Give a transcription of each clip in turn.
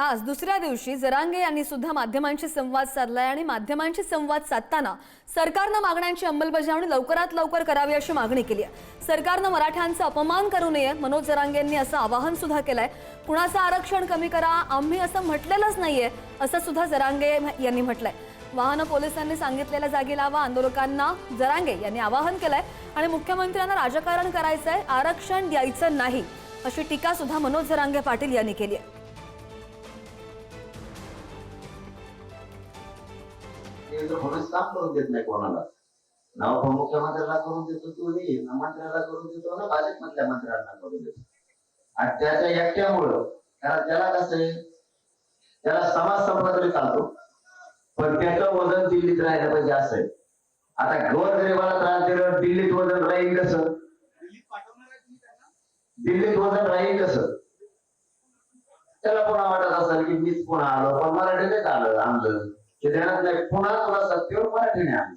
आज दुसऱ्या दिवशी जरांगे यांनी सुद्धा माध्यमांशी संवाद साधलाय आणि माध्यमांशी संवाद साधताना सरकारनं मागण्यांची अंमलबजावणी लवकरात लवकर करावी अशी मागणी केली आहे. सरकारनं मराठ्यांचा अपमान करू नये मनोज जरांगे यांनी असं आवाहन सुद्धा केलंय. कुणाचं आरक्षण कमी करा आम्ही असं म्हटलेलंच नाहीये असं सुद्धा जरांगे यांनी म्हटलंय. वाहन पोलिसांनी सांगितलेल्या जागी लावा आंदोलकांना जरांगे यांनी आवाहन केलंय. आणि मुख्यमंत्र्यांना राजकारण करायचंय आरक्षण द्यायचं नाही अशी टीका सुद्धा मनोज जरांगे पाटील यांनी केली आहे. केंद्र फडणवीस काम करून देत नाही कोणाला. नाव मुख्यमंत्र्याला करून देतो तू नाही मंत्र्याला करून देतो ना भाजपमधल्या मंत्र्यांना करून देतो. आणि त्याच्या एकट्यामुळं कारण त्याला कसं आहे? त्याला समाज संपला चालतो. पण त्याचं वजन दिल्लीत राहिलं पाहिजे असं आहे. आता गोरगरिबाला त्रास दिलं दिल्लीत वजन राहील कसं? दिल्लीत वजन राहील कसं? त्याला पुन्हा वाटत असेल की मीच पुन्हा आलो पण मराठीतच आलं आणलं. ते ध्यानात नाही पुन्हा तुला सत्तेवर मराठीने आणलं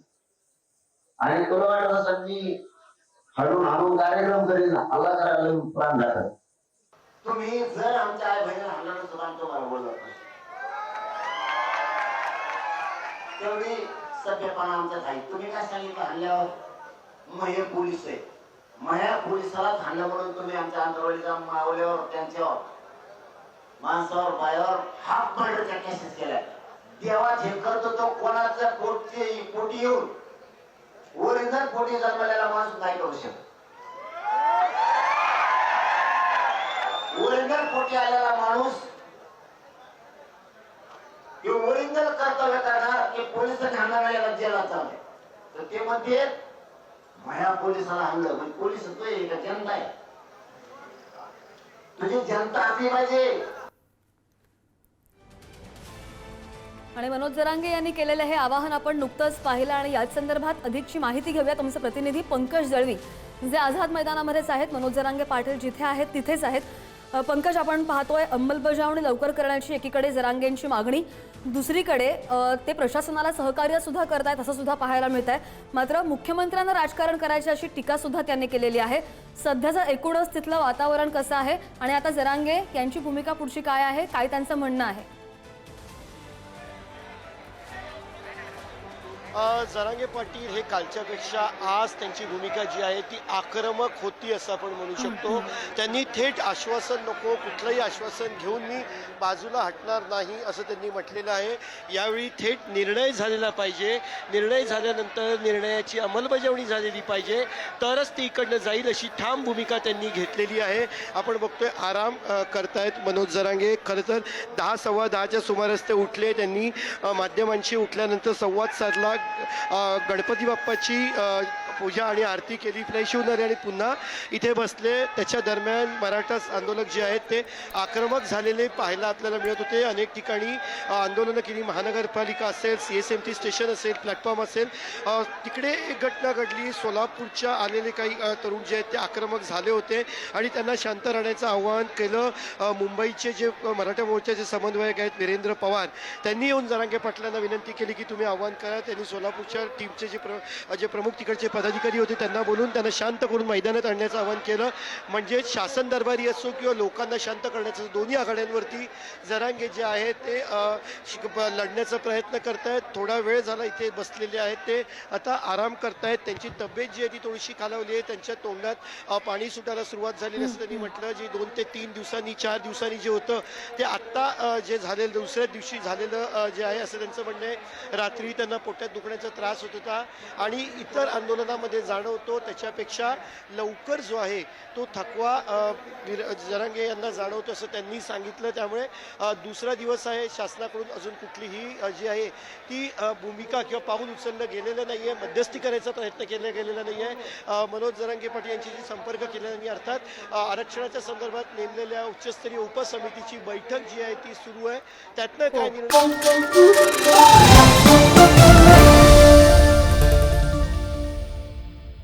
आणि तुला वाटत असं मी हळून हळून कार्यक्रम करीन हल्ला करायला प्राण जातात तुम्ही जर आमच्या आई बहिणी हल्ला सुद्धा आमच्या मला बोलत तेवढी सभ्यपणा आमचा आहे. तुम्ही काय सांगितलं? हल्ल्यावर महे पोलीस आहे. मह्या पोलिसालाच हल्ला म्हणून तुम्ही आमच्या आंतरवाडीच्या मावल्यावर त्यांच्यावर माणसावर बायावर हाफ मर्डरच्या केसेस केल्या. देवात हे करतो तो कोणाच्या पोटी पोटी येऊन. ओरिजिनल पोटी जन्मलेला माणूस नाही करू शकत. ओरिजिनल पोटी आलेला माणूस हे ओरिजिनल कर्तव्य करणार की पोलिसांनी हाणार याला जेलात चालले तर ते म्हणते माझ्या पोलिसाला हल्लं. म्हणजे पोलीस तो जनता आहे. तुझी जनता असली पाहिजे. आणि मनोज जरांगे यांनी केलेलं हे आवाहन आपण नुकतंच पाहिलं आणि याच संदर्भात अधिकची माहिती घेऊया तुमचे प्रतिनिधी पंकज दळवी जे आझाद मैदानामध्येच आहेत. मनोज जरांगे पाटील जिथे आहेत तिथेच आहेत. पंकज आपण पाहतोय अंमलबजावणी लवकर करण्याची एकीकडे जरांगेंची मागणी दुसरीकडे ते प्रशासनाला सहकार्य सुद्धा करतायत असं सुद्धा पाहायला मिळत आहे मात्र मुख्यमंत्र्यांना राजकारण करायची अशी टीका सुद्धा त्यांनी केलेली आहे. सध्याचं एकूणच तिथलं वातावरण कसं आहे? आणि आता जरांगे यांची भूमिका पुढची काय आहे? काय त्यांचं म्हणणं आहे? जरांगे पाटील हे कालच्यापेक्षा आज त्यांची भूमिका जी आहे ती आक्रमक होती असं आपण म्हणू शकतो. त्यांनी थेट आश्वासन नको कुठलंही आश्वासन घेऊन मी बाजूला हटणार नाही असं त्यांनी म्हटलेलं आहे. यावेळी थेट निर्णय झालेला पाहिजे. निर्णय झाल्यानंतर निर्णयाची अंमलबजावणी झालेली पाहिजे. तरच ती इकडनं जाईल अशी ठाम भूमिका त्यांनी घेतलेली आहे. आपण बघतोय आराम करतायत मनोज जरांगे. खरं तर दहा सव्वा दहाच्या सुमारास ते उठले. त्यांनी माध्यमांशी उठल्यानंतर संवाद साधला. गणपती बाप्पाची पूजा आणि आरती केली. फ्रेश होऊन आणि पुन्हा इथे बसले. त्याच्या दरम्यान मराठा आंदोलक जे आहेत ते आक्रमक झालेले पाहायला आपल्याला मिळत होते. अनेक ठिकाणी आंदोलनं केली. महानगरपालिका असेल C S M T station असेल प्लॅटफॉर्म असेल. तिकडे एक घटना घडली. सोलापूरच्या आलेले काही तरुण जे आहेत ते आक्रमक झाले होते आणि त्यांना शांत राहण्याचं आवाहन केलं. मुंबईचे जे मराठा मोर्चाचे समन्वयक आहेत वीरेंद्र पवार त्यांनी येऊन जरांगे पाटलांना विनंती केली की तुम्ही आवाहन करा. त्यांनी सोलापूरच्या टीमचे जे प्र जे प्रमुख तिकडचे पदाधिकारी होते त्यांना बोलून त्यांना शांत करून मैदानात आणण्याचं आवाहन केलं. म्हणजे शासन दरबारी असो किंवा लोकांना शांत करण्याचं दोन्ही आघाड्यांवरती जरांगे जे आहेत ते लढण्याचा प्रयत्न करतायत. थोडा वेळ झाला इथे बसलेले आहेत ते. आता आराम करतायत. त्यांची तब्येत जी आहे ती थोडीशी खालावली आहे. त्यांच्या तोंडात पाणी सुटायला सुरुवात झाली असं त्यांनी म्हटलं जे दोन ते तीन दिवसांनी चार दिवसांनी जे होतं ते आत्ता जे झालेलं दुसऱ्या दिवशी झालेलं जे आहे असं त्यांचं म्हणणं आहे. रात्री त्यांना पोटात दुखण्याचा त्रास होत होता. आणि इतर आंदोलनामध्ये जाणवतो त्याच्यापेक्षा लवकर जो आहे तो थकवा जरांगे यांना जाणवतो असं त्यांनी सांगितलं. त्यामुळे दुसरा दिवस आहे शासनाकडून अजून कुठलीही जी आहे ती भूमिका किंवा पाऊल उचललं गेलेलं नाही आहे मध्यस्थी करायचा प्रयत्न केला गेलेला नाही आहे मनोज जरांगे पाटील यांची जी संपर्क केलेला नाही अर्थात आरक्षणाच्या संदर्भात नेमलेल्या उच्चस्तरीय उपसमितीची बैठक जी आहे ती सुरू आहे. त्यातनं काय निर्णय?